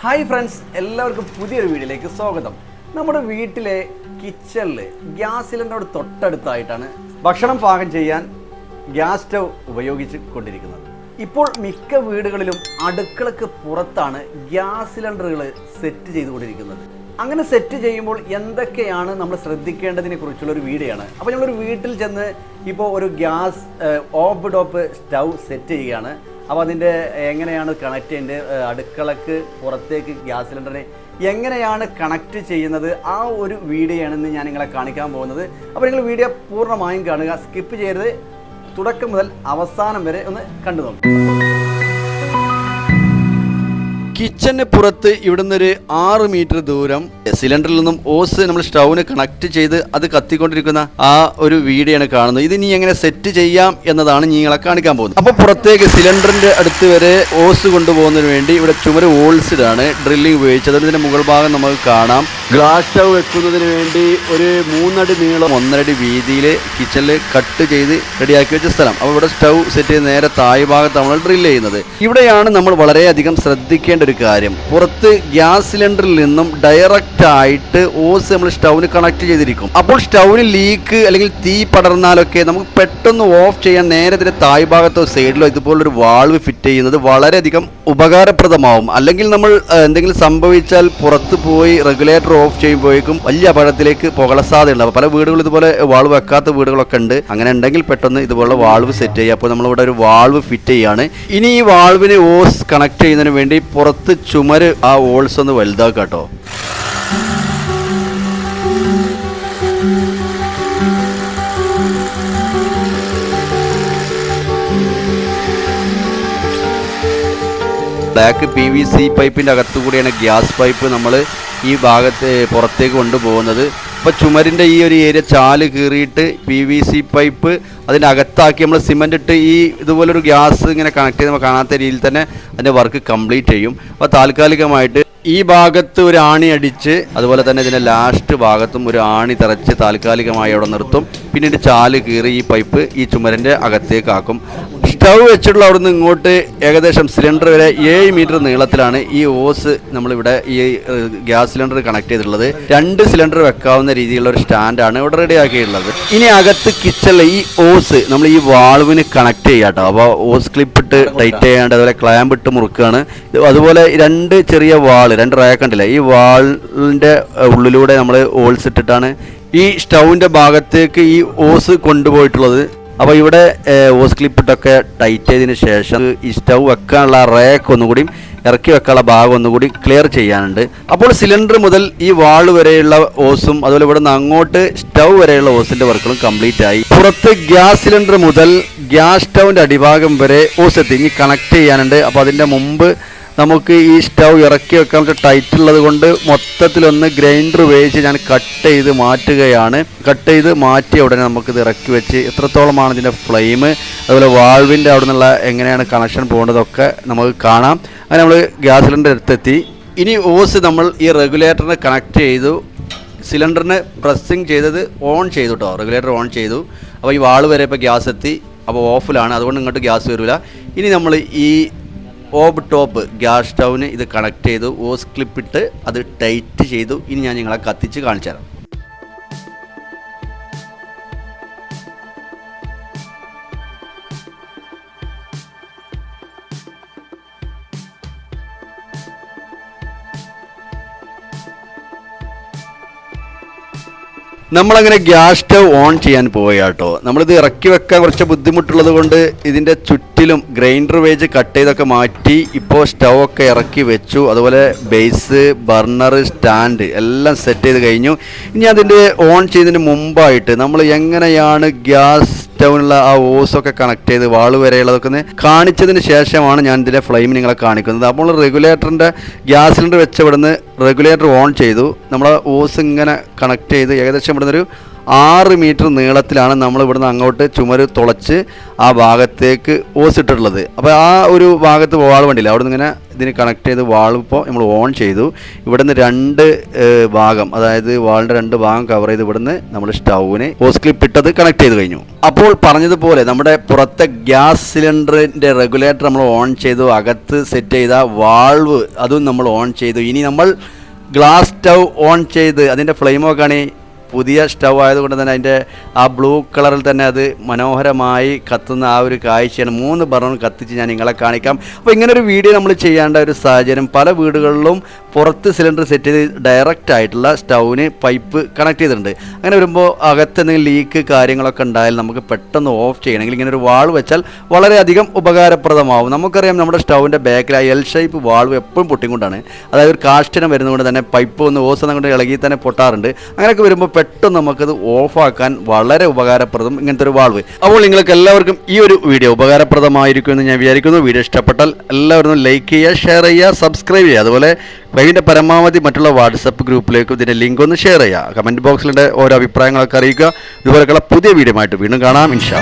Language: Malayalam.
ഹായ് ഫ്രണ്ട്സ് എല്ലാവർക്കും പുതിയൊരു വീഡിയോയിലേക്ക് സ്വാഗതം. നമ്മുടെ വീട്ടിലെ കിച്ചണിൽ ഗ്യാസ് സിലിണ്ടറോട് തൊട്ടടുത്തായിട്ടാണ് ഭക്ഷണം പാകം ചെയ്യാൻ ഗ്യാസ് സ്റ്റവ് ഉപയോഗിച്ച് കൊണ്ടിരിക്കുന്നത്. ഇപ്പോൾ മിക്ക വീടുകളിലും അടുക്കളക്ക് പുറത്താണ് ഗ്യാസ് സിലിണ്ടറുകൾ സെറ്റ് ചെയ്തുകൊണ്ടിരിക്കുന്നത്. അങ്ങനെ സെറ്റ് ചെയ്യുമ്പോൾ എന്തൊക്കെയാണ് നമ്മൾ ശ്രദ്ധിക്കേണ്ടതിനെ കുറിച്ചുള്ള ഒരു വീഡിയോ ആണ്. അപ്പോൾ ഞങ്ങളൊരു വീട്ടിൽ ചെന്ന് ഇപ്പോൾ ഒരു gas off top stove set ചെയ്യുകയാണ്. അപ്പോൾ അതിന്റെ എങ്ങനെയാണ് കണക്ട് ചെയ്യേണ്ടത് അടുക്കളക്ക് പുറത്തേക്ക് ഗ്യാസ് സിലിണ്ടറിനെ എങ്ങനെയാണ് കണക്ട് ചെയ്യുന്നത്? ആ ഒരു വീഡിയോ ആണ് ഇന്ന് ഞാൻ നിങ്ങളെ കാണിക്കാൻ പോകുന്നത്. അപ്പോൾ നിങ്ങൾ വീഡിയോ പൂർണമായും കാണുക. സ്കിപ്പ് ചെയ്യരുത്. തുടക്കം മുതൽ അവസാനം വരെ ഒന്ന് കണ്ടു നോക്കുക കിച്ചന് പുറത്ത് ഇവിടുന്ന് ഒരു ആറ് മീറ്റർ ദൂരം സിലിണ്ടറിൽ നിന്നും ഓസ് നമ്മൾ സ്റ്റൗവിന് കണക്ട് ചെയ്ത് അത് കത്തിക്കൊണ്ടിരിക്കുന്ന ആ ഒരു വീഡിയോയാണ് കാണുന്നത്. ഇത് ഇനി എങ്ങനെ സെറ്റ് ചെയ്യാം എന്നതാണ് നിങ്ങളെ കാണിക്കാൻ പോകുന്നത്. അപ്പോൾ പുറത്തേക്ക് സിലിണ്ടറിന്റെ അടുത്ത് വരെ ഓസ് കൊണ്ടുപോകുന്നതിന് വേണ്ടി ഇവിടെ ചുമര് ഓൾസിഡാണ് ഡ്രില്ലിംഗ് ഉപയോഗിച്ചത്. ഇതിന്റെ മുകൾ ഭാഗം നമുക്ക് കാണാം. ഗ്ലാസ് സ്റ്റൗ വെക്കുന്നതിന് വേണ്ടി ഒരു മൂന്നടി നീളം ഒന്നരടി വീതിയിൽ കിച്ചണിൽ കട്ട് ചെയ്ത് റെഡിയാക്കി വെച്ച സ്ഥലം. അപ്പോൾ ഇവിടെ സ്റ്റൗ സെറ്റ് ചെയ്ത് നേരെ താഴ് ഭാഗത്താണ് നമ്മൾ ഡ്രിൽ ചെയ്യുന്നത്. ഇവിടെയാണ് നമ്മൾ വളരെയധികം ശ്രദ്ധിക്കേണ്ട ഒരു കാര്യം. പുറത്ത് ഗ്യാസ് സിലിണ്ടറിൽ നിന്നും ഡയറക്റ്റ് ആയിട്ട് ഓസ് നമ്മൾ സ്റ്റൗവിന് കണക്ട് ചെയ്തിരിക്കും. അപ്പോൾ സ്റ്റൗവിന് ലീക്ക് അല്ലെങ്കിൽ തീ പടർന്നാലൊക്കെ നമുക്ക് പെട്ടെന്ന് ഓഫ് ചെയ്യാൻ നേരെ ഇതിന്റെ താഴ് ഭാഗത്തോ സൈഡിലോ ഇതുപോലൊരു വാൾവ് ഫിറ്റ് ചെയ്യുന്നത് വളരെയധികം ഉപകാരപ്രദമാവും. അല്ലെങ്കിൽ നമ്മൾ എന്തെങ്കിലും സംഭവിച്ചാൽ പുറത്ത് പോയി റെഗുലേറ്റർ ഓഫ് ചെയ്യുമ്പോഴേക്കും വലിയ അപകടത്തിലേക്ക് പുകള സാധ്യതയുണ്ട്. അപ്പോൾ പല വീടുകളും ഇതുപോലെ വാൾവ് വെക്കാത്ത വീടുകളൊക്കെ ഉണ്ട്. അങ്ങനെ ഉണ്ടെങ്കിൽ പെട്ടെന്ന് ഇതുപോലെ വാൾവ് സെറ്റ് ചെയ്യുക. അപ്പോൾ നമ്മളിവിടെ ഒരു വാൾവ് ഫിറ്റ് ചെയ്യാണ് ഇനി ഈ വാൾവിന് ഓസ് കണക്ട് ചെയ്യുന്നതിന് വേണ്ടി പുറത്ത് ചുമര് ആ ഓൾസ് ഒന്ന് വലുതാക്കുക കേട്ടോ. ബ്ലാക്ക് പി വി സി പൈപ്പിന്റെ അകത്തു കൂടിയാണ് ഗ്യാസ് പൈപ്പ് നമ്മൾ ഈ ഭാഗത്ത് പുറത്തേക്ക് കൊണ്ടുപോകുന്നത്. അപ്പോൾ ചുമരിന്റെ ഈ ഒരു ഏരിയ ചാൽ കീറിയിട്ട് പി വി സി പൈപ്പ് അതിന്റെ അകത്താക്കി നമ്മൾ സിമന്റ് ഇട്ട് ഈ ഇതുപോലൊരു ഗ്യാസ് ഇങ്ങനെ കണക്ട് ചെയ്ത് നമ്മൾ കാണാത്ത രീതിയിൽ തന്നെ അതിന്റെ വർക്ക് കംപ്ലീറ്റ് ചെയ്യും. അപ്പോൾ താൽക്കാലികമായിട്ട് ഈ ഭാഗത്ത് ഒരു ആണി അടിച്ച് അതുപോലെ തന്നെ ഇതിന്റെ ലാസ്റ്റ് ഭാഗത്തും ഒരു ആണി തറച്ച് താൽക്കാലികമായി അവിടെ നിർത്തും. പിന്നീട് ചാൽ കീറി ഈ പൈപ്പ് ഈ ചുമരിന്റെ അകത്തേക്ക് ആക്കും. സ്റ്റൗ വെച്ചിട്ടുള്ള അവിടുന്ന് ഇങ്ങോട്ട് ഏകദേശം സിലിണ്ടർ വരെ ഏഴ് മീറ്റർ നീളത്തിലാണ് ഈ ഓസ് നമ്മളിവിടെ ഈ ഗ്യാസ് സിലിണ്ടർ കണക്ട് ചെയ്തിട്ടുള്ളത്. രണ്ട് സിലിണ്ടർ വെക്കാവുന്ന രീതിയിലുള്ള ഒരു സ്റ്റാൻഡാണ് ഇവിടെ റെഡി ആക്കിയിട്ടുള്ളത്. ഇനി അകത്ത് കിച്ചണിൽ ഈ ഓസ് നമ്മൾ ഈ വാൾവിന് കണക്ട് ചെയ്യാം കേട്ടോ. അപ്പോൾ ഓസ് ക്ലിപ്പ് ഇട്ട് ടൈറ്റ് ചെയ്യാണ്ട് അതുപോലെ ക്ലാമ്പ് ഇട്ട് മുറുക്കുകയാണ്. അതുപോലെ രണ്ട് ചെറിയ വാൾ രണ്ട് റാക്ക് ഉണ്ടല്ലേ ഈ വാളിന്റെ ഉള്ളിലൂടെ നമ്മൾ ഓൾസ് ഇട്ടിട്ടാണ് ഈ സ്റ്റൗവിന്റെ ഭാഗത്തേക്ക് ഈ ഓസ് കൊണ്ടുപോയിട്ടുള്ളത്. അപ്പോൾ ഇവിടെ ഓസ് ക്ലിപ്പിട്ടൊക്കെ ടൈറ്റ് ചെയ്തതിന് ശേഷം ഈ സ്റ്റൗ വെക്കാനുള്ള റേക്ക് ഒന്നുകൂടി ഇറക്കി വെക്കാനുള്ള ഭാഗം ഒന്നുകൂടി ക്ലിയർ ചെയ്യാനുണ്ട്. അപ്പോൾ സിലിണ്ടർ മുതൽ ഈ വാൾ വരെയുള്ള ഓസും അതുപോലെ ഇവിടെ നിന്ന് അങ്ങോട്ട് സ്റ്റൗ വരെയുള്ള ഓസിന്റെ വർക്കുകളും കംപ്ലീറ്റ് ആയി. പുറത്ത് ഗ്യാസ് സിലിണ്ടർ മുതൽ ഗ്യാസ് സ്റ്റൗവിന്റെ അടിഭാഗം വരെ ഓസ് എത്തി. ഇനി കണക്ട് ചെയ്യാനുണ്ട്. അപ്പോൾ അതിന്റെ മുമ്പ് നമുക്ക് ഈ സ്റ്റൗ ഇറക്കി വെക്കാൻ പറ്റിയ ടൈറ്റ് ഉള്ളത് കൊണ്ട് മൊത്തത്തിലൊന്ന് ഗ്രൈൻഡർ ഉപയോഗിച്ച് ഞാൻ കട്ട് ചെയ്ത് മാറ്റുകയാണ്. കട്ട് ചെയ്ത് മാറ്റിയ ഉടനെ നമുക്കിത് ഇറക്കി വെച്ച് എത്രത്തോളമാണ് ഇതിന്റെ ഫ്ലെയിം അതുപോലെ വാൾവിന്റെ അവിടെ നിന്നുള്ള എങ്ങനെയാണ് കണക്ഷൻ പോകേണ്ടതൊക്കെ നമുക്ക് കാണാം. അങ്ങനെ നമ്മൾ ഗ്യാസ് സിലിണ്ടർ അടുത്തെത്തി ഇനി ഓസ് നമ്മൾ ഈ റെഗുലേറ്ററിനെ കണക്ട് ചെയ്തു. സിലിണ്ടറിന് പ്രസ്സിങ് ചെയ്തത് ഓൺ ചെയ്തു കേട്ടോ റെഗുലേറ്റർ ഓൺ ചെയ്തു. അപ്പോൾ ഈ വാൾ വരെ ഇപ്പോൾ ഗ്യാസ് എത്തി. അപ്പോൾ ഓഫിലാണ് അതുകൊണ്ട് ഇങ്ങോട്ട് ഗ്യാസ് വരില്ല ഇനി നമ്മൾ ഈ ഓബ് ടോപ്പ് ഗ്യാസ് സ്റ്റൗവിന് ഇത് കണക്ട് ചെയ്തു. ഓസ് ക്ലിപ്പിട്ട് അത് ടൈറ്റ് ചെയ്തു. ഇനി ഞാൻ നിങ്ങളെ കത്തിച്ച് കാണിച്ചു തരാം. നമ്മളങ്ങനെ ഗ്യാസ് സ്റ്റവ് ഓൺ ചെയ്യാൻ പോവുക കേട്ടോ നമ്മളിത് ഇറക്കി വെക്കാൻ കുറച്ച് ബുദ്ധിമുട്ടുള്ളത് കൊണ്ട് ഇതിന്റെ ചുറ്റിലും ഗ്രൈൻഡർ വേജ് കട്ട് ചെയ്തൊക്കെ മാറ്റി ഇപ്പോൾ സ്റ്റൗ ഒക്കെ ഇറക്കി വെച്ചു. അതുപോലെ ബേസ് ബർണർ സ്റ്റാൻഡ് എല്ലാം സെറ്റ് ചെയ്ത് കഴിഞ്ഞു. ഇനി അതിന്റെ ഓൺ ചെയ്തതിന് മുമ്പായിട്ട് നമ്മൾ എങ്ങനെയാണ് ഗ്യാസ് സ്റ്റൗവിനുള്ള ആ ഓസൊക്കെ കണക്ട് ചെയ്ത് വാൾ വരെയുള്ളതൊക്കെ ഒന്ന് കാണിച്ചതിന് ശേഷമാണ് ഞാൻ ഇതിന്റെ ഫ്ലെയിം നിങ്ങളെ കാണിക്കുന്നത്. അപ്പോൾ റെഗുലേറ്ററിന്റെ ഗ്യാസ് സിലിണ്ടർ വെച്ച് ഇവിടുന്ന് റെഗുലേറ്റർ ഓൺ ചെയ്തു. നമ്മൾ ഓസ് ഇങ്ങനെ കണക്ട് ചെയ്ത് ഏകദേശം ഇവിടുന്ന് ഒരു ആറ് മീറ്റർ നീളത്തിലാണ് നമ്മൾ ഇവിടുന്ന് അങ്ങോട്ട് ചുമര് തുളച്ച് ആ ഭാഗത്തേക്ക് ഓസിട്ടിട്ടുള്ളത്. അപ്പോൾ ആ ഒരു ഭാഗത്ത് വാൾ വണ്ടിയില്ല അവിടെ നിന്ന് ഇങ്ങനെ ഇതിന് കണക്ട് ചെയ്ത് വാൾ ഇപ്പോൾ നമ്മൾ ഓൺ ചെയ്തു. ഇവിടുന്ന് രണ്ട് ഭാഗം അതായത് വാളിന്റെ രണ്ട് ഭാഗം കവർ ചെയ്ത് ഇവിടുന്ന് നമ്മൾ സ്റ്റൗവിന് ഹോസ് ക്ലിപ്പ് ഇട്ടത് കണക്ട് ചെയ്ത് കഴിഞ്ഞു. അപ്പോൾ പറഞ്ഞതുപോലെ നമ്മുടെ പുറത്തെ ഗ്യാസ് സിലിണ്ടറിന്റെ റെഗുലേറ്റർ നമ്മൾ ഓൺ ചെയ്തു. അകത്ത് സെറ്റ് ചെയ്ത വാൾവ് അതും നമ്മൾ ഓൺ ചെയ്തു. ഇനി നമ്മൾ ഗ്ലാസ് സ്റ്റൗ ഓൺ ചെയ്ത് അതിന്റെ ഫ്ലെയിമൊക്കെ ആണ് പുതിയ സ്റ്റൗ ആയതുകൊണ്ട് തന്നെ അതിന്റെ ആ ബ്ലൂ കളറിൽ തന്നെ അത് മനോഹരമായി കത്തുന്ന ആ ഒരു കാഴ്ചയാണ്. മൂന്ന് ബർണർ കത്തിച്ച് ഞാൻ നിങ്ങളെ കാണിക്കാം. അപ്പോൾ ഇങ്ങനെ ഒരു വീഡിയോ നമ്മൾ ചെയ്യേണ്ട ഒരു സാഹചര്യം. പല വീടുകളിലും പുറത്ത് സിലിണ്ടർ സെറ്റ് ചെയ്ത് ഡയറക്റ്റ് ആയിട്ടുള്ള സ്റ്റൗവിന് പൈപ്പ് കണക്ട് ചെയ്തിട്ടുണ്ട്. അങ്ങനെ വരുമ്പോൾ അകത്ത് എന്തെങ്കിലും ലീക്ക് കാര്യങ്ങളൊക്കെ ഉണ്ടായാൽ നമുക്ക് പെട്ടെന്ന് ഓഫ് ചെയ്യണമെങ്കിൽ ഇങ്ങനെ ഒരു വാൾ വെച്ചാൽ വളരെയധികം ഉപകാരപ്രദമാവും. നമുക്കറിയാം നമ്മുടെ സ്റ്റൗവിന്റെ ബാക്കിൽ ആ എൽ ഷേപ്പ് വാൾവ് എപ്പോഴും പൊട്ടിക്കൊണ്ടാണ്. അതായത് ഒരു കാഷ്ടനം വരുന്നതുകൊണ്ട് തന്നെ പൈപ്പ് ഒന്ന് ഓസ് കൊണ്ട് ഇളകി തന്നെ പൊട്ടാറുണ്ട്. അങ്ങനെയൊക്കെ വരുമ്പോൾ പെട്ടെന്ന് നമുക്കത് ഓഫാക്കാൻ വളരെ ഉപകാരപ്രദം ഇങ്ങനത്തെ ഒരു വാൾവ് അപ്പോൾ നിങ്ങൾക്ക് എല്ലാവർക്കും ഈ ഒരു വീഡിയോ ഉപകാരപ്രദമായിരിക്കും എന്ന് ഞാൻ വിചാരിക്കുന്നു. വീഡിയോ ഇഷ്ടപ്പെട്ടാൽ എല്ലാവരും ലൈക്ക് ചെയ്യുക ഷെയർ ചെയ്യുക സബ്സ്ക്രൈബ് ചെയ്യുക. അതുപോലെ കഴിവിന്റെ പരമാവധി മറ്റുള്ള വാട്സപ്പ് ഗ്രൂപ്പിലേക്കും ഇതിന്റെ ലിങ്ക് ഒന്ന് ഷെയർ ചെയ്യുക. കമന്റ് ബോക്സിലുണ്ട് ഓരോ അഭിപ്രായങ്ങളൊക്കെ അറിയിക്കുക. ഇതുപോലെയുള്ള പുതിയ വീഡിയോ ആയിട്ട് വീണ്ടും കാണാം. ഇൻഷാ